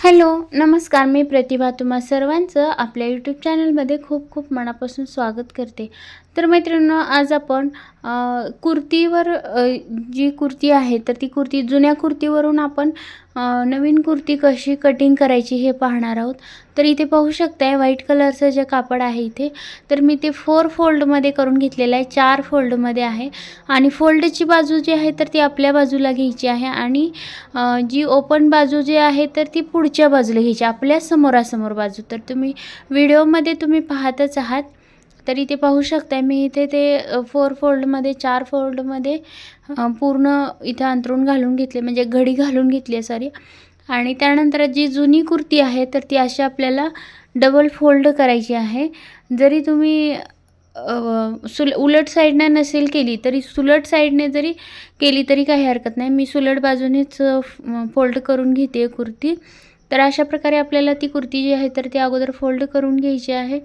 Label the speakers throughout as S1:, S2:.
S1: Hello नमस्कार मी प्रतिभा. तुम्हा सर्वांचं आपल्या यूट्यूब चॅनलमध्ये खूप खूप मनापासून स्वागत करते. तर मैत्रिणींनो आज आपण कुर्तीवर जी कुर्ती आहे तर ती कुर्ती जुन्या कुर्तीवरून आपण नवीन कुर्ती कशी कटिंग करायची हे पाहणार आहोत. तर इथे पाहू शकताय व्हाईट कलरचं जे कापड आहे इथे तर मी ते फोर फोल्डमध्ये करून घेतलेलं आहे. चार फोल्डमध्ये आहे. आणि फोल्डची बाजू जी आहे तर ती आपल्या बाजूला घ्यायची आहे. आणि जी ओपन बाजू जी आहे तर ती पुढच्या बाजूला घ्यायची आपल्या समोरासमोर बाजू. तर तुम्ही व्हिडिओमध्ये तुम्ही पाहतच आहात. तर इथे पाहू शकता मी इथे ते फोर फोल्डमध्ये चार फोल्डमध्ये पूर्ण इथे अंतरून घालून घेतले म्हणजे घडी घालून घेतली आहे सॉरी आणि त्यानंतर जी जुनी कुर्ती आहे तर ती अशी आपल्याला डबल फोल्ड करायची आहे. जरी तुम्ही सुल उलट साईडने नसेल केली तरी सुलट साईडने जरी केली तरी काही हरकत नाही. मी सुलट बाजूनेच फोल्ड करून घेते कुर्ती. तर अशा प्रकारे आपल्याला ती कुर्ती जी आहे तर ती अगोदर फोल्ड करून घ्यायची आहे.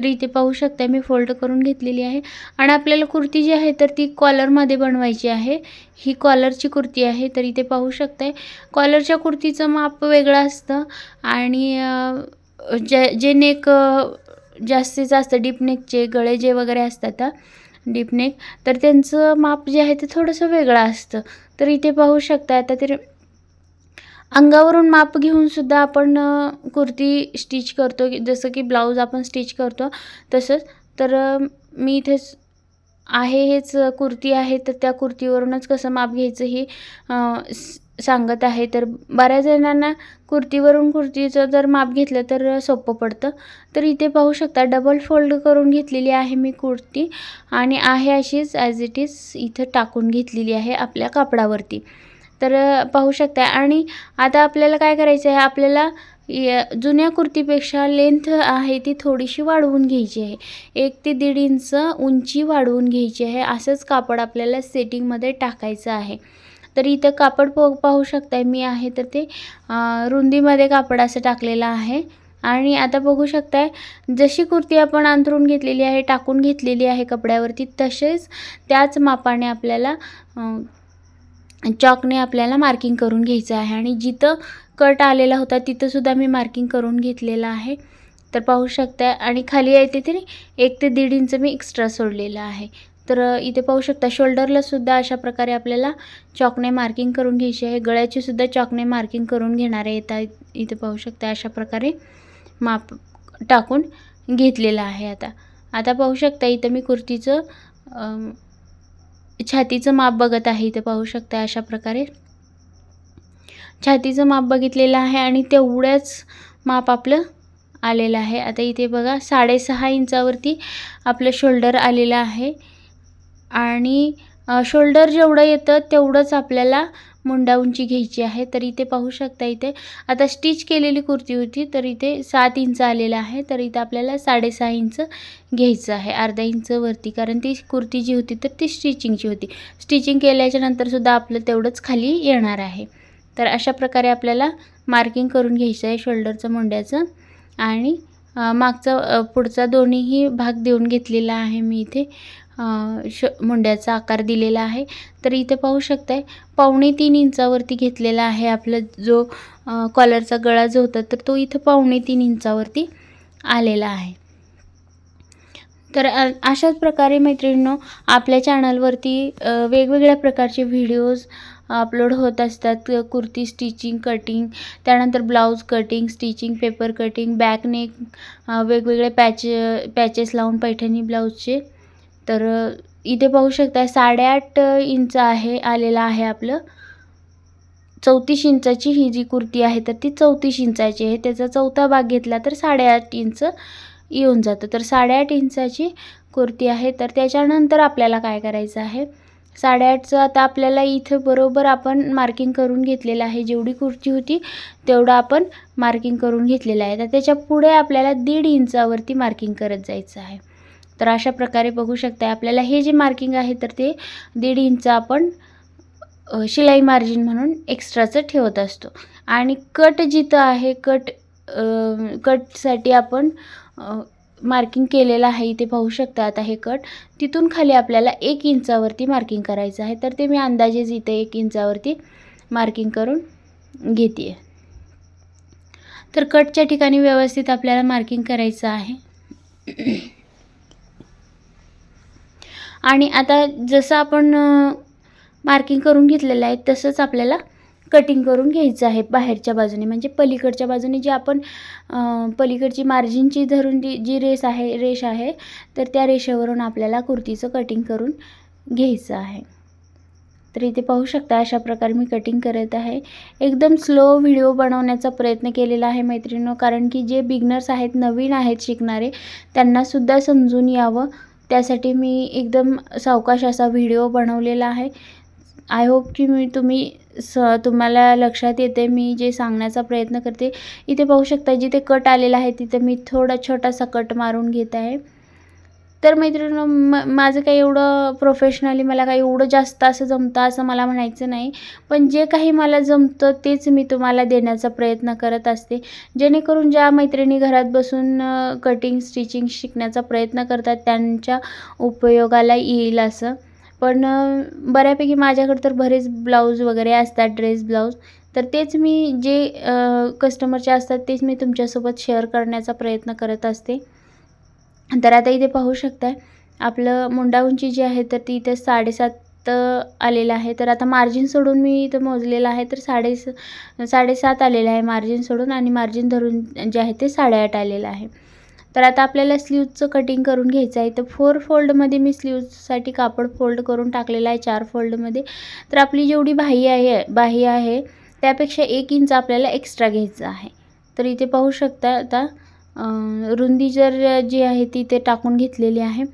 S1: तर इथे पाहू शकता मी फोल्ड करून घेतलेली आहे. आणि आपल्याला कुर्ती जी आहे तर ती कॉलरमध्ये बनवायची आहे. ही कॉलरची कुर्ती आहे तर इथे पाहू शकताय. कॉलरच्या कुर्तीचं माप वेगळं असतं. आणि जे जे नेक जास्तीत जास्त डीप नेकचे गळे जे वगैरे असतात डीपनेक तर त्यांचं माप जे आहे ते थोडंसं वेगळं असतं. तर इथे पाहू शकता आता ते अंगावरून माप घेऊन सुद्धा आपण कुर्ती स्टिच करतो की जसं की ब्लाऊज आपण स्टिच करतो तसंच. तर मी इथेच आहे हेच कुर्ती आहे तर त्या कुर्तीवरूनच कसं माप घ्यायचं हे सांगत आहे. तर बऱ्याच जणांना कुर्तीवरून कुर्तीचं जर माप घेतलं तर सोपं पडतं. तर इथे पाहू शकता डबल फोल्ड करून घेतलेली आहे मी कुर्ती. आणि आहे अशीच ॲज इट इज इथं टाकून घेतलेली आहे आपल्या कापडावरती तर पाहू शकता आणि आता आपल्याला काय करायचं आहे आपल्याला या जुन्या कुर्तीपेक्षा लेंथ आहे ती थोडीशी वाढवून घ्यायची आहे. एक ते दीड इंच उंची वाढवून घ्यायची आहे. असंच कापड आपल्याला सेटिंगमध्ये टाकायचं आहे. तर इथं कापड प पाहू शकताय मी आहे तर ते रुंदीमध्ये कापड असं टाकलेलं आहे. आणि आता बघू शकताय जशी कुर्ती आपण अंथरून घेतलेली आहे टाकून घेतलेली आहे कपड्यावरती तसेच त्याच मापाने आपल्याला चॉकने आपल्याला मार्किंग करून घ्यायचं आहे आणि जिथं कट आलेला होता तिथंसुद्धा मी मार्किंग करून घेतलेलं आहे. तर पाहू शकता आणि खाली आहे तिथे एक ते दीड इंच मी एक्स्ट्रा सोडलेलं आहे. तर इथे पाहू शकता शोल्डरला सुद्धा अशा प्रकारे आपल्याला चॉकने मार्किंग करून घ्यायची आहे. गळ्याची सुद्धा चॉकने मार्किंग करून घेणारे येत इथे पाहू शकता अशा प्रकारे माप टाकून घेतलेलं आहे आता. आता पाहू शकता इथं मी कुर्तीचं छातीचं माप बघत आहे इथे पाहू शकता अशा प्रकारे. छातीचं माप बघितलेलं आहे आणि तेवढंच माप आपलं आलेलं आहे. आता इथे बघा साडेसहा इंचावरती आपलं शोल्डर आलेलं आहे. आणि शोल्डर जेवढं येतं तेवढंच आपल्याला मुंडा उंची घ्यायची आहे तर इथे पाहू शकता इथे. आता स्टिच केलेली कुर्ती होती तर इथे सात इंच आलेला आहे तर इथे आपल्याला साडेसहा इंच घ्यायचं आहे अर्धा इंच वरती. कारण ती कुर्ती जी होती तर ती स्टिचिंगची होती. स्टिचिंग केल्याच्या नंतरसुद्धा आपलं तेवढंच खाली येणार आहे. तर अशा प्रकारे आपल्याला मार्किंग करून घ्यायचं आहे शोल्डरचं मुंड्याचं. आणि मागचा पुढचा दोन्हीही भाग देऊन घेतलेला आहे मी इथे. श मुंड्याचा आकार दिलेला आहे. तर इथे पाहू शकताय पावणे तीन इंचावरती घेतलेला आहे आपला जो कॉलरचा गळा जो होता तर तो इथं पावणे तीन इंचावरती आलेला आहे. तर अशाच प्रकारे मैत्रिणींनो आपल्या चॅनलवरती वेगवेगळ्या प्रकारचे व्हिडिओज अपलोड होत असतात. कुर्ती स्टिचिंग कटिंग त्यानंतर blouse cutting stitching paper cutting back neck वेगवेगळे पॅच पॅचेस लावून पैठणी ब्लाऊजचे तर इथे पाहू शकता साडेआठ इंच आहे आलेलं आहे आपलं. चौतीस इंचाची ही जी कुर्ती आहे तर ती चौतीस इंचाची आहे. त्याचा चौथा भाग घेतला तर साडेआठ इंच येऊन जातं. तर साडेआठ इंचाची कुर्ती आहे. तर त्याच्यानंतर आपल्याला काय करायचं आहे? साडेआठचं आता आपल्याला इथं बरोबर आपण मार्किंग करून घेतलेलं आहे. जेवढी कुर्ती होती तेवढं आपण मार्किंग करून घेतलेलं आहे. तर त्याच्या पुढे आपल्याला दीड इंचावरती मार्किंग करत जायचं आहे. तर अशा प्रकारे बघू शकता आपल्याला हे जे मार्किंग आहे तर ते दीड इंच आपण शिलाई मार्जिन म्हणून एक्स्ट्राचं ठेवत असतो. आणि कट जिथं आहे कट कटसाठी आपण मार्किंग केलेलं आहे इथे पाहू शकता आता हे कट तिथून खाली आपल्याला एक इंचावरती मार्किंग करायचं आहे. तर ते मी अंदाजेच इथे एक इंचावरती मार्किंग करून घेते तर कटच्या ठिकाणी व्यवस्थित आपल्याला मार्किंग करायचं आहे. आणि आता जसं आपण मार्किंग करून घेतलेलं आहे तसंच आपल्याला कटिंग करून घ्यायचं आहे बाहेरच्या बाजूने. म्हणजे पलीकडच्या बाजूने जी आपण पलीकडची मार्जिनची धरून जी जी रेस आहे रेष आहे तर त्या रेषेवरून आपल्याला कुर्तीचं कटिंग करून घ्यायचं आहे. तर इथे पाहू शकता अशा प्रकारे मी कटिंग करत आहे. एकदम स्लो व्हिडिओ बनवण्याचा प्रयत्न केलेला आहे मैत्रिणींनो कारण की जे बिगनर्स आहेत नवीन आहेत शिकणारे त्यांनासुद्धा समजून यावं. त्यासाठी मी एकदम सावकाश असा व्हिडिओ बनवलेला आहे. आय होप की मी तुम्ही स तुम्हाला लक्षात येते मी जे सांगण्याचा प्रयत्न करते. इथे पाहू शकता जिथे कट आलेला आहे तिथे मी थोडा छोटासा कट मारून घेत आहे. तर मैत्रिणींनो म माझं काही एवढं प्रोफेशनली मला काही एवढं जास्त असं जमतं असं मला म्हणायचं नाही. पण जे काही मला जमतं तेच मी तुम्हाला देण्याचा प्रयत्न करत असते. जेणेकरून ज्या मैत्रिणी घरात बसून कटिंग स्टिचिंग शिकण्याचा प्रयत्न करतात त्यांच्या उपयोगाला येईल असं. पण बऱ्यापैकी माझ्याकडे तर बरेच ब्लाऊज वगैरे असतात ड्रेस ब्लाऊज तर तेच मी जे कस्टमरचे असतात तेच मी तुमच्यासोबत शेअर करण्याचा प्रयत्न करत असते. तर आता इथे पाहू शकताय आपलं मुंडा उंची जी आहे तर ती इथे साडेसात आलेलं आहे. तर आता मार्जिन सोडून मी इथं मोजलेलं आहे तर साडे साडेसात आलेलं आहे मार्जिन सोडून आणि मार्जिन धरून जे आहे ते साडेआठ आलेलं आहे. तर आता आपल्याला स्लीवचं कटिंग करून घ्यायचं आहे. तर फोर फोल्डमध्ये मी स्लीवसाठी कापड फोल्ड करून टाकलेलं आहे चार फोल्डमध्ये तर आपली जेवढी बाही आहे बाही आहे त्यापेक्षा एक इंच आपल्याला एक्स्ट्रा घ्यायचं आहे. तर इथे पाहू शकता आता रुंदी जर जी आहे ती इथे टाकून घेतलेली आहे.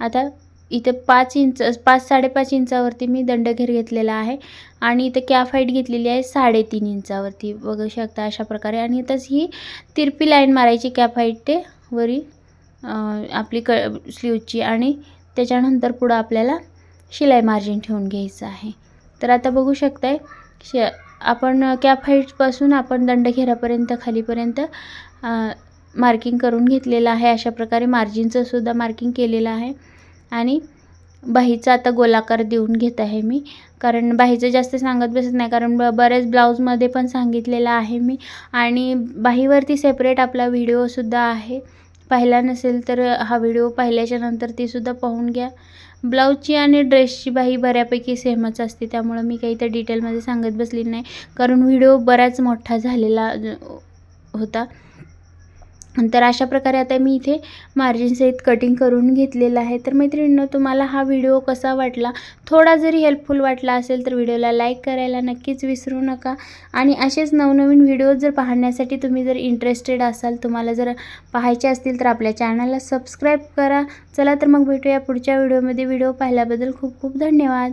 S1: आता इथे पाच इंच पाच साडेपाच इंचावरती मी दंडघेर घेतलेला आहे आणि इथं कॅफ हाईट घेतलेली आहे साडेतीन इंचावरती. बघू शकता अशा प्रकारे. आणि इथंच ही तिरपी लाईन मारायची कॅफ हाईट ते वरी आपली क स्लीवची. आणि त्याच्यानंतर पुढं आपल्याला शिलाई मार्जिन ठेवून घ्यायचं आहे. तर आता बघू शकताय श आपण कॅप हाईटपासून आपण दंडघेरापर्यंत खालीपर्यंत मार्किंग करून घेतलेलं आहे. अशा प्रकारे मार्जिनचं सुद्धा मार्किंग केलेलं आहे. आणि बाहीचा आता गोलाकार देऊन घेत आहे मी. कारण बाहीचं जास्त सांगत बसत नाही. कारण ब बऱ्याच ब्लाऊजमध्ये पण सांगितलेलं आहे मी. आणि बाहीवरती सेपरेट आपला व्हिडिओसुद्धा आहे. पाहिला नसेल तर हा व्हिडिओ पाहिल्याच्या नंतर तीसुद्धा पाहून घ्या. ब्लाऊजची आणि ड्रेसची बाही बऱ्यापैकी सेमच असते. त्यामुळं मी काही त्या डिटेलमध्ये सांगत बसली नाही. कारण व्हिडिओ बराच मोठा झालेला होता. तर अशा प्रकारे आता मी इथे मार्जिन सहित कटिंग करून घेतलेलं आहे. तर मैत्रिणींनो तुम्हाला हा व्हिडिओ कसा वाटला? थोडा जरी हेल्पफुल वाटला असेल तर व्हिडिओला लाईक करायला नक्कीच विसरू नका. आणि असेच नवनवीन व्हिडिओ जर पाहण्यासाठी तुम्ही जर इंटरेस्टेड असाल तुम्हाला जर पाहायचे असतील तर आपल्या चॅनलला सबस्क्राईब करा. चला तर मग भेटूया पुढच्या व्हिडिओमध्ये व्हिडिओ पाहिल्याबद्दल खूप खूप धन्यवाद.